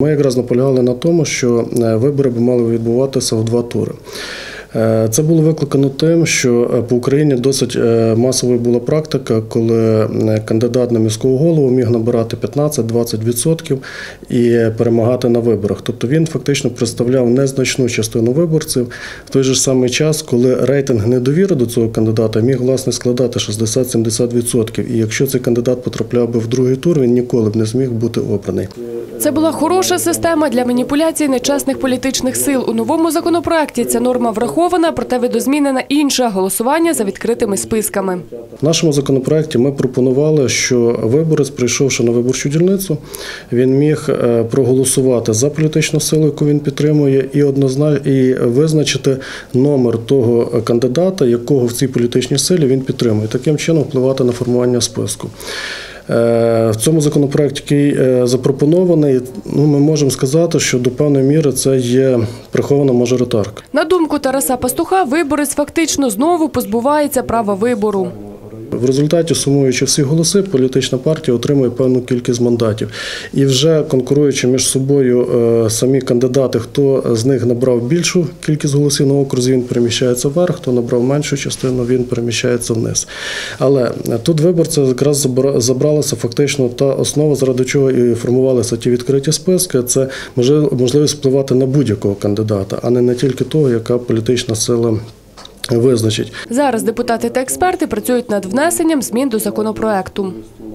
Ми якраз наполягали на тому, що е, вибори б мали відбуватися в два тури. Е, Це було викликано тим, що е, по Україні досить масовою була практика, коли кандидат на міського голову міг набирати 15-20% і перемагати на виборах. Тобто він фактично представляв незначну частину виборців в той же самий час, коли рейтинг недовіри до цього кандидата міг власне складати 60-70%. І якщо цей кандидат потрапляв би в другий тур, він ніколи б не зміг бути обраний. Це була хороша система для маніпуляцій нечесних політичних сил. У новому законопроекті ця норма врахована, проте видозмінена інша – голосування за відкритими списками. В нашому законопроекті ми пропонували, що виборець, прийшовши на виборчу дільницю, він міг е, проголосувати за політичну силу, яку він підтримує, і однозначно і визначити номер того кандидата, якого в цій політичній силі він підтримує. Таким чином впливати на формування списку. Е, В цьому законопроекті, який е, запропонований, ну ми можемо сказати, що до певної міри це є прихована мажоритарка. На думку Тараса Пастуха, виборець фактично знову позбувається права вибору. В результаті, сумуючи всі голоси, політична партія отримує певну кількість мандатів. І вже конкуруючи між собою е, самі кандидати, хто з них набрав більшу кількість голосів на окрузі, він переміщається вверх, хто набрав меншу частину, він переміщається вниз. Але е, тут виборця якраз забра- забралася фактично та основа, заради чого і формувалися ті відкриті списки. Це можли- можливість впливати на будь-якого кандидата, а не на тільки того, яка політична сила визначить. Зараз депутати та експерти працюють над внесенням змін до законопроекту.